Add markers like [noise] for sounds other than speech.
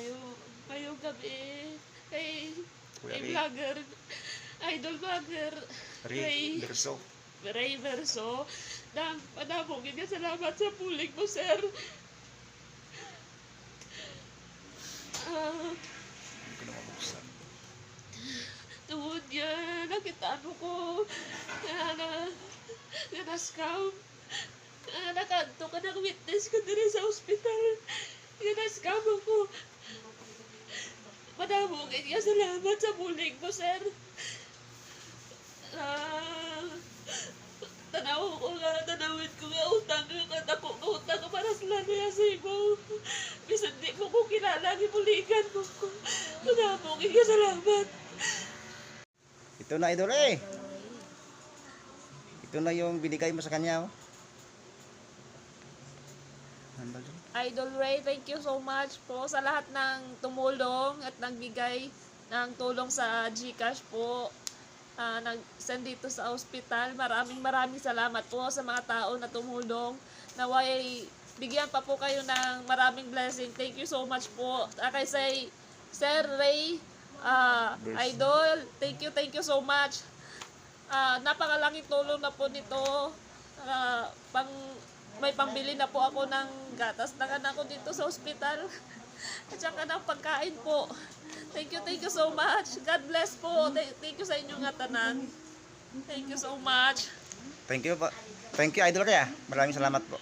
kayo, kayo gabi, kay, Kuya kay Ray. vlogger, idol vlogger, Ray Berso. Ray Verso, na panabugin ka salamat sa pulig mo, sir. Ah, Hindi ko na mabuksan. Tungod niya, nakitaan mo ko na na na na-scam. Na nakanto ka ng witness ko din sa ospital. Na na-scam ako. Madamugin ka salamat sa bulig mo, sir. Ah, tanaw ko nga, tanawin ko nga utang nga, ako nga utang nga para sa lanaya sa imo. Bisan di mo ko kilala, gibuligan mo ko. Madamugin ka salamat. Ito na idol eh. Ito na yung binigay mo sa kanya oh. Idol Ray, thank you so much po sa lahat ng tumulong at nagbigay ng tulong sa GCash po. Ah, nag-send dito sa ospital. Maraming maraming salamat po sa mga tao na tumulong. Naway bigyan pa po kayo ng maraming blessing. Thank you so much po. Ah, kay say, Sir Ray, ah, Bless. Idol, thank you, thank you so much. Ah, napakalaking tulong na po nito. Ah, pang may pambili na po ako ng gatas na anak ko dito sa ospital. [laughs] At saka ng pagkain po. Thank you, thank you so much. God bless po. Thank you sa inyong atanan. Thank you so much. Thank you po. Thank you idol kaya. Maraming salamat po.